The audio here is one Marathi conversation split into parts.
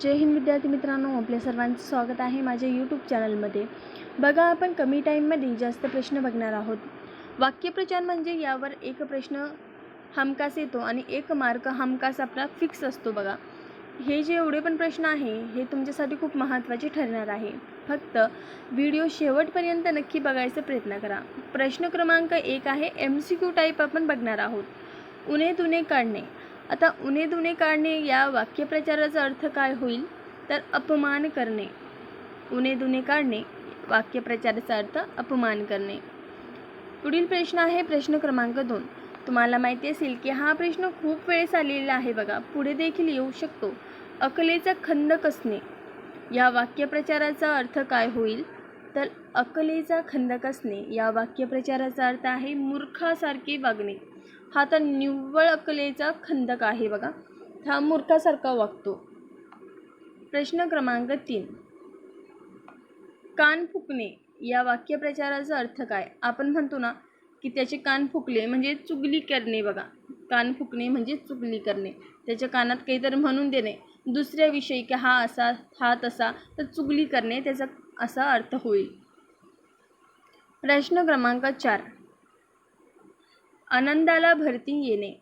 जय हिंद विद्यार्थी मित्रांनो आपल्या सर्वांचं स्वागत आहे माझ्या यूट्यूब चॅनलमध्ये बघा आपण कमी टाईममध्ये जास्त प्रश्न बघणार आहोत. वाक्यप्रचार म्हणजे यावर एक प्रश्न हमखास येतो आणि एक मार्क हमखास आपला फिक्स असतो बघा. हे जे एवढे पण प्रश्न आहे हे तुमच्यासाठी खूप महत्त्वाचे ठरणार आहे. फक्त व्हिडिओ शेवटपर्यंत नक्की बघायचा प्रयत्न करा. प्रश्न क्रमांक एक आहे एम सी क्यू टाईप आपण बघणार आहोत. उणे तुने काढणे. आता उणे दुणे काढणे या वाक्यप्रचाराचा अर्थ काय होईल? तर अपमान करणे. उणे दुणे काढणे वाक्यप्रचाराचा अर्थ अपमान करणे. पुढील प्रश्न आहे प्रश्न क्रमांक दोन. तुम्हाला माहिती असेल की हा प्रश्न खूप वेळेस आलेला आहे बघा. पुढे देखील येऊ शकतो. अकलेचा खंद कसणे. या वाक्यप्रचाराचा अर्थ काय होईल? तर अकलेचा खंद कसणे. या वाक्यप्रचाराचा अर्थ आहे मूर्खासारखे वागणे. हा तर निव्वळ अकलेचा खंदक आहे बघा. हा मूर्खासारखा वागतो. प्रश्न क्रमांक तीन. कान फुकणे या वाक्यप्रचाराचा अर्थ काय? आपण म्हणतो ना की त्याचे कान फुकले म्हणजे चुगली करणे बघा. कान फुकणे म्हणजे चुगली करणे. त्याच्या कानात काहीतरी म्हणून देणे. दुसऱ्याविषयी की हा असा हा तसा तर चुगली करणे त्याचा असा अर्थ होईल. प्रश्न क्रमांक चार. आनंदाला भरती येणे.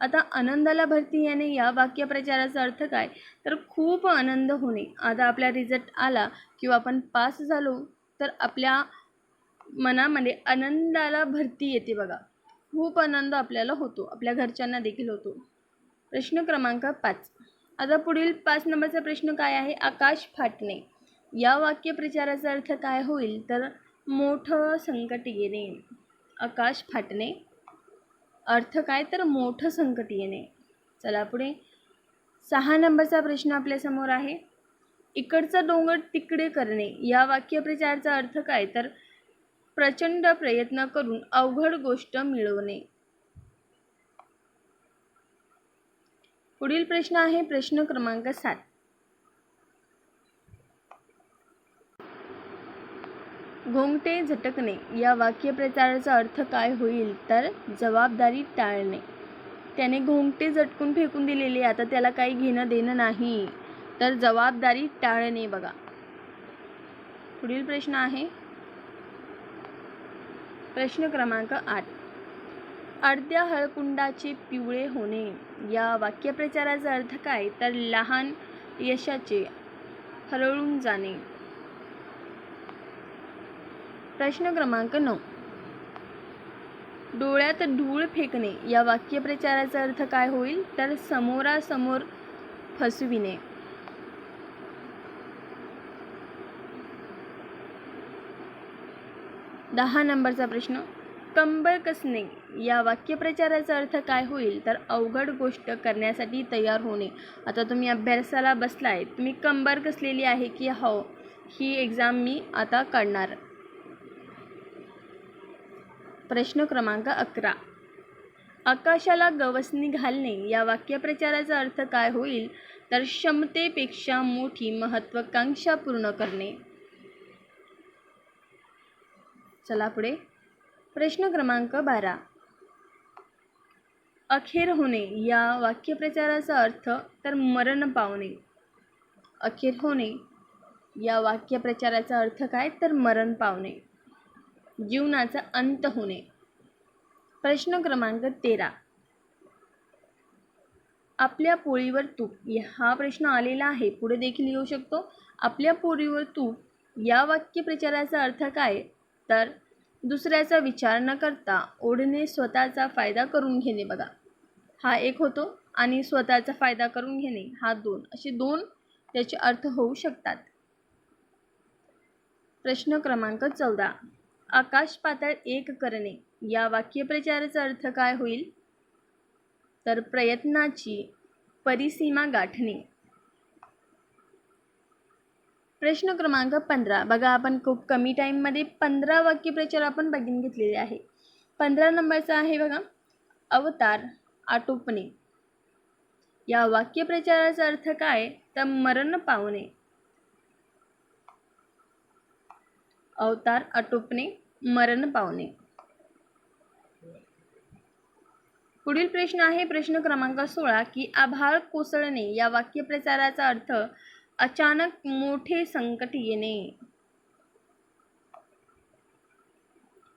आता आनंदाला भरती येणे या वाक्यप्रचाराचा अर्थ काय? तर खूप आनंद होणे. आता आपला रिझल्ट आला किंवा आपण पास झालो तर आपल्या मनामध्ये आनंदाला भरती येते बघा. खूप आनंद आपल्याला होतो. आपल्या घरच्यांना देखील होतो. प्रश्न क्रमांक पाच. आता पुढील पाच नंबरचा प्रश्न काय आहे? आकाश फाटणे. या वाक्यप्रचाराचा अर्थ काय होईल? तर मोठं संकट येणे. आकाश फाटणे. अर्थ काय तर मोठं संकट येणे. चला पुढे. सहा नंबरचा प्रश्न आपल्यासमोर आहे. इकडचा डोंगर तिकडे करणे. या वाक्यप्रचारचा अर्थ काय? तर प्रचंड प्रयत्न करून अवघड गोष्ट मिळवणे. पुढील प्रश्न आहे प्रश्न क्रमांक सात. घोंगटे झटकणे या वाक्यप्रचाराचा अर्थ काय होईल तर जबाबदारी टाळणे. त्याने घोंगटे झटकून फेकून दिलेले आता त्याला काही घेणं देणं नाही. तर जबाबदारी टाळणे बघा. पुढील प्रश्न आहे. प्रश्न क्रमांक आठ. अर्ध्या हळकुंडाचे पिवळे होणे या वाक्यप्रचाराचा अर्थ काय? तर लहान यशाचे हरळून जाणे. प्रश्न क्रमांक नऊ. डोळ्यात धूळ फेकणे या वाक्यप्रचाराचा अर्थ काय होईल? तर समोरासमोर फसविणे. दहा नंबरचा प्रश्न. कंबर कसणे या वाक्यप्रचाराचा अर्थ काय होईल? तर अवघड गोष्ट करण्यासाठी तयार होणे. आता तुम्ही अभ्यासाला बसलाय. तुम्ही कंबर कसलेली आहे की हो ही एक्झाम मी आता काढणार. प्रश्न क्रमांक अकरा. आकाशाला गवसणी घालणे या वाक्यप्रचाराचा अर्थ काय होईल? तर क्षमतेपेक्षा मोठी महत्त्वाकांक्षा पूर्ण करणे. चला पुढे. प्रश्न क्रमांक बारा. अखेर होणे या वाक्यप्रचाराचा अर्थ तर मरण पावणे. अखेर होणे या वाक्यप्रचाराचा अर्थ काय? तर मरण पावणे. जीवनाचा अंत होणे प्रश्न क्रमांक तेरा. आपल्या पोळीवर तूप. हा प्रश्न आलेला आहे. पुढे देखील येऊ शकतो. आपल्या पोळीवर तूप या वाक्यप्रचाराचा अर्थ काय? तर दुसऱ्याचा विचार न करता ओढणे स्वतःचा फायदा करून घेणे बघा. हा एक होतो आणि स्वतःचा फायदा करून घेणे हा दोन. असे दोन त्याचे अर्थ होऊ शकतात. प्रश्न क्रमांक चौदा. आकाश पातळ एक करणे. या वाक्यप्रचाराचा अर्थ काय होईल? तर प्रयत्नाची परिसीमा गाठणे. प्रश्न क्रमांक पंधरा. बघा आपण खूप कमी टाईममध्ये पंधरा वाक्यप्रचार आपण बघून घेतलेले आहे. पंधरा नंबरचा आहे बघा अवतार आटोपणे. या वाक्यप्रचाराचा अर्थ काय? तर मरण पावणे. अवतार आटोपणे मरण पावणे. पुढील प्रश्न आहे प्रश्न क्रमांक सोळा की आभाळ कोसळणे या वाक्यप्रचाराचा अर्थ अचानक मोठे संकट येणे.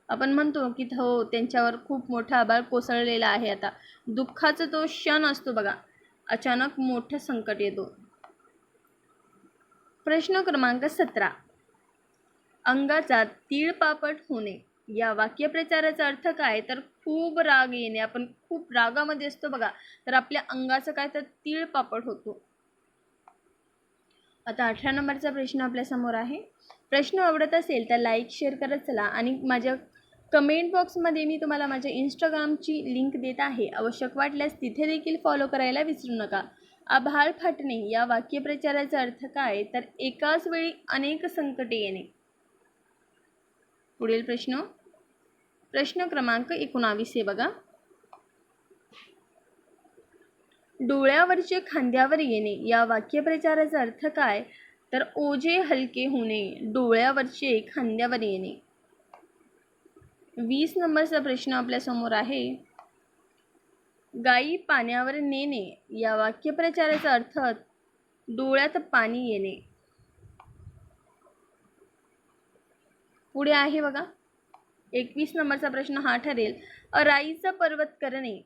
आपण म्हणतो की हो त्यांच्यावर खूप मोठा आभाळ कोसळलेला आहे आता. दुःखाचा तो क्षण असतो बघा. अचानक मोठं संकट येतो. प्रश्न क्रमांक सतरा अंगाचा तीळपापट होणे. या वाक्यप्रचाराचा अर्थ काय? तर खूप राग येणे. आपण खूप रागामध्ये असतो बघा. तर आपल्या अंगाचं काय? तर तीळपापट होतो. आता अठरा नंबरचा प्रश्न आपल्यासमोर आहे. प्रश्न आवडत असेल तर लाईक शेअर करत चला. आणि माझ्या कमेंट बॉक्समध्ये मी तुम्हाला माझ्या इंस्टाग्रामची लिंक देत आहे. आवश्यक वाटल्यास तिथे देखील फॉलो करायला विसरू नका. आभाळ फाटणे. या वाक्यप्रचाराचा अर्थ काय? तर एकाच वेळी अनेक संकटे येणे. पुढील प्रश्न. प्रश्न क्रमांक एकोणावीस आहे बघा. डोळ्यावरचे खांद्यावर येणे या वाक्यप्रचाराचा अर्थ काय? तर ओझे हलके होणे डोळ्यावरचे खांद्यावर येणे. वीस नंबरचा प्रश्न आपल्यासमोर आहे. गाई पाण्यावर नेणे या वाक्यप्रचाराचा अर्थ डोळ्यात पाणी येणे. पुढे आहे बघा. एकवीस नंबरचा प्रश्न हा ठरेल. राईचा पर्वत करणे.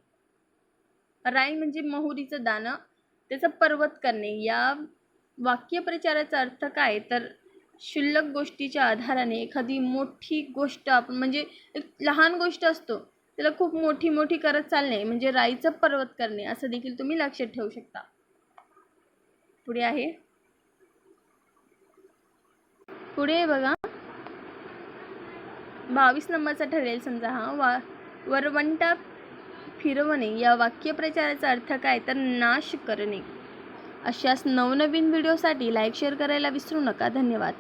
राई म्हणजे महुरीचं दाणं त्याचं पर्वत करणे. या वाक्यप्रचाराचा अर्थ काय? तर क्षुल्लक गोष्टीच्या आधाराने एखादी मोठी गोष्ट आपण म्हणजे एक लहान गोष्ट असतो त्याला खूप मोठी मोठी करत चालणे म्हणजे राईचं पर्वत करणे असं देखील तुम्ही लक्षात ठेवू शकता. पुढे आहे. पुढे बघा. बावीस नंबरचा ठरेल समजा हा. वा वरवंटा फिरवणे या वाक्यप्रचाराचा अर्थ काय? तर नाश करणे. अशाच नवनवीन व्हिडिओसाठी लाईक शेअर करायला विसरू नका. धन्यवाद.